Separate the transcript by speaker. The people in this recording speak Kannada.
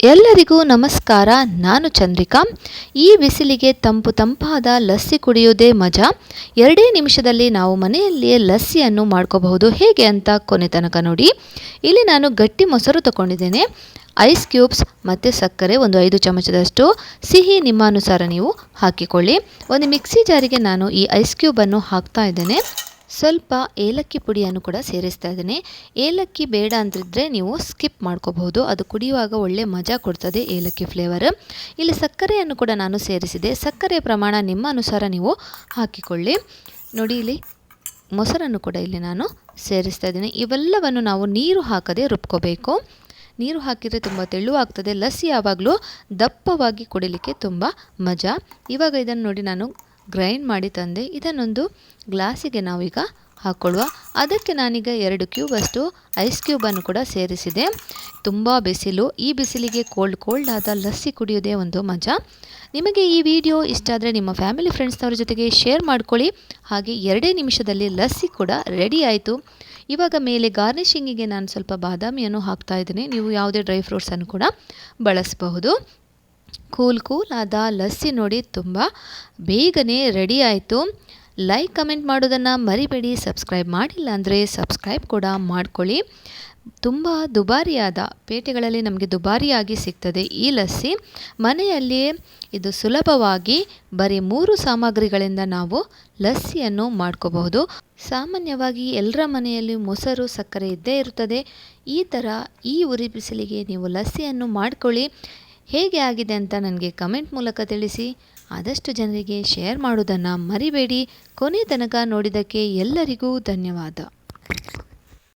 Speaker 1: ಎಲ್ಲರಿಗೂ ನಮಸ್ಕಾರ. ನಾನು ಚಂದ್ರಿಕಾ. ಈ ಬಿಸಿಲಿಗೆ ತಂಪು ತಂಪಾದ ಲಸ್ಸಿ ಕುಡಿಯೋದೇ ಮಜಾ. ಎರಡೇ ನಿಮಿಷದಲ್ಲಿ ನಾವು ಮನೆಯಲ್ಲಿಯೇ ಲಸ್ಸಿಯನ್ನು ಮಾಡ್ಕೋಬಹುದು. ಹೇಗೆ ಅಂತ ಕೊನೆ ತನಕ ನೋಡಿ. ಇಲ್ಲಿ ನಾನು ಗಟ್ಟಿ ಮೊಸರು ತಗೊಂಡಿದ್ದೇನೆ. ಐಸ್ ಕ್ಯೂಬ್ಸ್ ಮತ್ತು ಸಕ್ಕರೆ ಒಂದು ಐದು ಚಮಚದಷ್ಟು. ಸಿಹಿ ನಿಮ್ಮಾನುಸಾರ ನೀವು ಹಾಕಿಕೊಳ್ಳಿ. ಒಂದು ಮಿಕ್ಸಿ ಜಾರಿಗೆ ನಾನು ಈ ಐಸ್ ಕ್ಯೂಬನ್ನು ಹಾಕ್ತಾ ಇದ್ದೇನೆ. ಸ್ವಲ್ಪ ಏಲಕ್ಕಿ ಪುಡಿಯನ್ನು ಕೂಡ ಸೇರಿಸ್ತಾ ಇದ್ದೀನಿ. ಏಲಕ್ಕಿ ಬೇಡ ಅಂತಿದ್ರೆ ನೀವು ಸ್ಕಿಪ್ ಮಾಡ್ಕೋಬಹುದು. ಅದು ಕುಡಿಯುವಾಗ ಒಳ್ಳೆ ಮಜಾ ಕೊಡ್ತದೆ ಏಲಕ್ಕಿ ಫ್ಲೇವರ್ ಇಲ್ಲಿ ಸಕ್ಕರೆಯನ್ನು ಕೂಡ ನಾನು ಸೇರಿಸಿದೆ. ಸಕ್ಕರೆ ಪ್ರಮಾಣ ನಿಮ್ಮ ಅನುಸಾರ ನೀವು ಹಾಕಿಕೊಳ್ಳಿ. ನೋಡಿ ಇಲ್ಲಿ ಮೊಸರನ್ನು ಕೂಡ ಇಲ್ಲಿ ನಾನು ಸೇರಿಸ್ತಾ ಇದ್ದೀನಿ. ಇವೆಲ್ಲವನ್ನು ನಾವು ನೀರು ಹಾಕದೆ ರುಬ್ಕೋಬೇಕು. ನೀರು ಹಾಕಿದರೆ ತುಂಬ ತೆಳುವಾಗ್ತದೆ ಲಸ್ಸಿ ಯಾವಾಗಲೂ ದಪ್ಪವಾಗಿ ಕುಡಿಲಿಕ್ಕೆ ತುಂಬ ಮಜಾ. ಇವಾಗ ಇದನ್ನು ನೋಡಿ ನಾನು ಗ್ರೈಂಡ್ ಮಾಡಿ ತಂದೆ, ಇದನ್ನೊಂದು ಗ್ಲಾಸಿಗೆ ನಾವೀಗ ಹಾಕ್ಕೊಳ್ಳುವ ಅದಕ್ಕೆ ನಾನೀಗ ಎರಡು ಕ್ಯೂಬಷ್ಟು ಐಸ್ ಕ್ಯೂಬನ್ನು ಕೂಡ ಸೇರಿಸಿದೆ. ತುಂಬ ಬಿಸಿಲು, ಈ ಬಿಸಿಲಿಗೆ ಕೋಲ್ಡ್ ಕೋಲ್ಡ್ ಆದ ಲಸ್ಸಿ ಕುಡಿಯೋದೇ ಒಂದು ಮಜಾ. ನಿಮಗೆ ಈ ವಿಡಿಯೋ ಇಷ್ಟ ಆದರೆ ನಿಮ್ಮ ಫ್ಯಾಮಿಲಿ ಫ್ರೆಂಡ್ಸ್ನವ್ರ ಜೊತೆಗೆ ಶೇರ್ ಮಾಡ್ಕೊಳ್ಳಿ. ಹಾಗೆ ಎರಡೇ ನಿಮಿಷದಲ್ಲಿ ಲಸ್ಸಿ ಕೂಡ ರೆಡಿ ಆಯಿತು. ಇವಾಗ ಮೇಲೆ ಗಾರ್ನಿಷಿಂಗಿಗೆ ನಾನು ಸ್ವಲ್ಪ ಬಾದಾಮಿಯನ್ನು ಹಾಕ್ತಾ ಇದ್ದೀನಿ. ನೀವು ಯಾವುದೇ ಡ್ರೈ ಫ್ರೂಟ್ಸನ್ನು ಕೂಡ ಬಳಸಬಹುದು. ಕೂಲ್ ಕೂಲ್ ಆದ ಲಸ್ಸಿ ನೋಡಿ ತುಂಬ ಬೇಗನೆ ರೆಡಿ ಆಯಿತು. ಲೈಕ್ ಕಮೆಂಟ್ ಮಾಡೋದನ್ನು ಮರಿಬೇಡಿ. ಸಬ್ಸ್ಕ್ರೈಬ್ ಮಾಡಿಲ್ಲ ಅಂದರೆ ಸಬ್ಸ್ಕ್ರೈಬ್ ಕೂಡ ಮಾಡ್ಕೊಳ್ಳಿ. ತುಂಬ ದುಬಾರಿಯಾದ ಪೇಟೆಗಳಲ್ಲಿ ನಮಗೆ ದುಬಾರಿಯಾಗಿ ಸಿಗ್ತದೆ ಈ ಲಸ್ಸಿ. ಮನೆಯಲ್ಲಿಯೇ ಇದು ಸುಲಭವಾಗಿ ಬರೀ ಮೂರು ಸಾಮಗ್ರಿಗಳಿಂದ ನಾವು ಲಸ್ಸಿಯನ್ನು ಮಾಡ್ಕೋಬಹುದು. ಸಾಮಾನ್ಯವಾಗಿ ಎಲ್ಲರ ಮನೆಯಲ್ಲಿ ಮೊಸರು, ಸಕ್ಕರೆ ಇದ್ದೇ ಇರುತ್ತದೆ. ಈ ಥರ ಈ ಉರಿ ಬಿಸಿಲಿಗೆ ನೀವು ಲಸ್ಸಿಯನ್ನು ಮಾಡ್ಕೊಳ್ಳಿ. ಹೇಗೆ ಆಗಿದೆ ಅಂತ ನನಗೆ ಕಮೆಂಟ್ ಮೂಲಕ ತಿಳಿಸಿ. ಆದಷ್ಟು ಜನರಿಗೆ ಶೇರ್ ಮಾಡೋದನ್ನು ಮರಿಬೇಡಿ. ಕೊನೆ ತನಕ ನೋಡಿದ್ದಕ್ಕೆ ಎಲ್ಲರಿಗೂ ಧನ್ಯವಾದ.